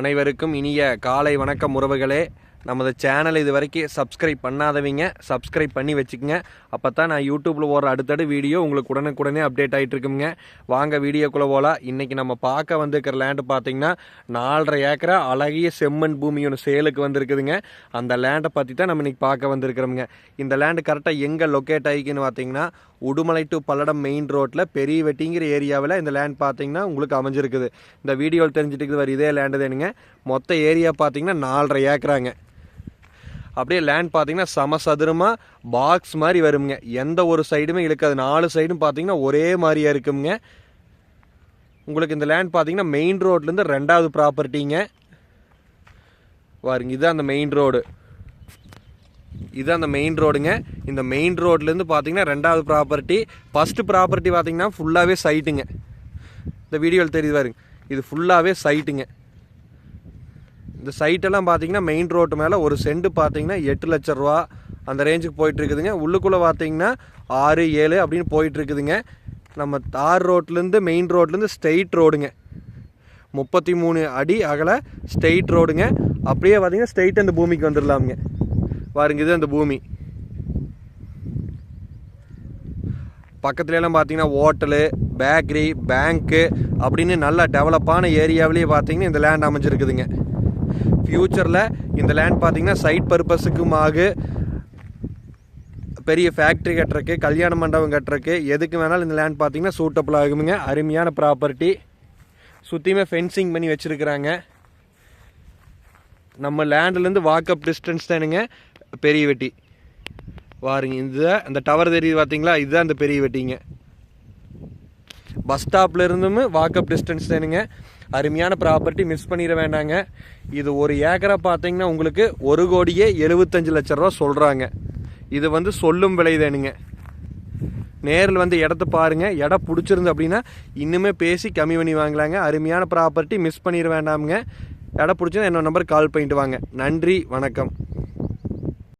அனைவருக்கும் இனிய காலை வணக்கம் உறவுகளே. நமது சேனல் இது வரைக்கும் சப்ஸ்கிரைப் பண்ணாதவங்க. சப்ஸ்கிரைப் பண்ணி வச்சுக்கோங்க. அப்போ தான் நான் யூடியூப்பில் போகிற அடுத்தடு வீடியோ உங்களுக்கு உடனுக்குடனே அப்டேட் ஆகிட்டு இருக்குங்க. வாங்க வீடியோக்குள்ளே போகலாம் இன்றைக்கி நம்ம பார்க்க வந்திருக்கிற லேண்டு பார்த்திங்கன்னா நாலரை ஏக்கரா அழகிய செம்மண் பூமி ஒன்று சேலுக்கு வந்திருக்குதுங்க. அந்த லேண்டை பற்றி தான் நம்ம இன்றைக்கி பார்க்க வந்திருக்கிறோமுங்க. இந்த லேண்டு கரெக்டாக எங்கே லொக்கேட் ஆகிக்குன்னு பார்த்தீங்கன்னா உடுமலை டு பல்லடம் மெயின் ரோட்டில் பெரிய வெட்டிங்கிற ஏரியாவில் இந்த லேண்ட் பார்த்தீங்கன்னா உங்களுக்கு அமைஞ்சிருக்குது. இந்த வீடியோவில் தெரிஞ்சுட்டு வர இதே லேண்டு தானுங்க. மொத்த ஏரியா பார்த்தீங்கன்னா நாலரை ஏக்கராங்க. அப்படியே லேண்ட் பார்த்தீங்கன்னா சமசதுரமாக பாக்ஸ் மாதிரி வருங்க. எந்த ஒரு சைடுமே இழுக்காது. நாலு சைடும் பார்த்தீங்கன்னா ஒரே மாதிரியாக இருக்குங்க. உங்களுக்கு இந்த லேண்ட் பார்த்தீங்கன்னா மெயின் ரோட்லேருந்து ரெண்டாவது ப்ராப்பர்ட்டிங்க பாருங்க இதுதான் அந்த மெயின் ரோடு இதுதான் அந்த மெயின் ரோடுங்க இந்த மெயின் ரோட்லேருந்து பார்த்தீங்கன்னா ரெண்டாவது ப்ராப்பர்ட்டி ஃபஸ்ட்டு ப்ராப்பர்ட்டி பார்த்தீங்கன்னா ஃபுல்லாகவே சைட்டுங்க இந்த வீடியோவில் தெரியுது பாருங்க. இது ஃபுல்லாகவே சைட்டுங்க இந்த சைட்டெல்லாம் பார்த்தீங்கன்னா மெயின் ரோட்டு மேலே ஒரு செண்டு பார்த்தீங்கன்னா எட்டு லட்ச ரூபா அந்த ரேஞ்சுக்கு போயிட்டு இருக்குதுங்க உள்ளுக்குள்ளே பார்த்தீங்கன்னா ஆறு ஏழு அப்படின்னு போயிட்டு இருக்குதுங்க நம்ம தார் ரோட்லேருந்து மெயின் ரோட்லேருந்து ஸ்ட்ரெயிட் ரோடுங்க முப்பத்தி மூணு அடி அகல ஸ்ட்ரெயிட் ரோடுங்க அப்படியே பார்த்தீங்கன்னா ஸ்ட்ரெயிட் அந்த பூமிக்கு வந்துடலாமுங்க. பாருங்க இது அந்த பூமி. பக்கத்துலலாம் பார்த்தீங்கன்னா ஹோட்டலு பேக்கரி பேங்க்கு அப்படின்னு நல்லா டெவலப்பான ஏரியாவிலேயே பார்த்தீங்கன்னா இந்த லேண்ட் அமைஞ்சிருக்குதுங்க. ஃப்யூச்சரில் இந்த லேண்ட் பார்த்தீங்கன்னா சைட் பர்பஸுக்கும் ஆகு பெரிய ஃபேக்ட்ரி கட்டுறக்கு கல்யாண மண்டபம் கட்டுறக்கு எதுக்கு வேணாலும் இந்த லேண்ட் பார்த்தீங்கன்னா சூட்டபிள் ஆகுமுங்க. அருமையான ப்ராப்பர்ட்டி சுற்றியுமே ஃபென்சிங் பண்ணி வச்சுருக்குறாங்க. நம்ம லேண்ட்லேருந்து வாக்கப் டிஸ்டன்ஸ் தானுங்க. பெரிய வெட்டி. வாருங்க இதுதான் அந்த டவர் தெரியுது பார்த்தீங்களா இதுதான் அந்த பெரிய வெட்டிங்க. பஸ் ஸ்டாப்ல இருந்தும் வாக்கப் டிஸ்டன்ஸ் தானுங்க அருமையான ப்ராப்பர்ட்டி மிஸ் பண்ணிட வேண்டாங்க. இது ஒரு ஏக்கரை பார்த்தீங்கன்னா உங்களுக்கு ஒரு கோடியே எழுபத்தஞ்சு லட்ச ரூபா சொல்கிறாங்க இது வந்து சொல்லும் விலை தானுங்க நேரில் வந்து இடத்த பாருங்கள் இடம் பிடிச்சிருந்து அப்படின்னா இன்னுமே பேசி கம்மி பண்ணி வாங்கலாங்க. அருமையான ப்ராப்பர்ட்டி மிஸ் பண்ணிட வேண்டாமுங்க. இடம் பிடிச்சா என்னோட நம்பர் கால் பண்ணிட்டு வாங்க. நன்றி வணக்கம்.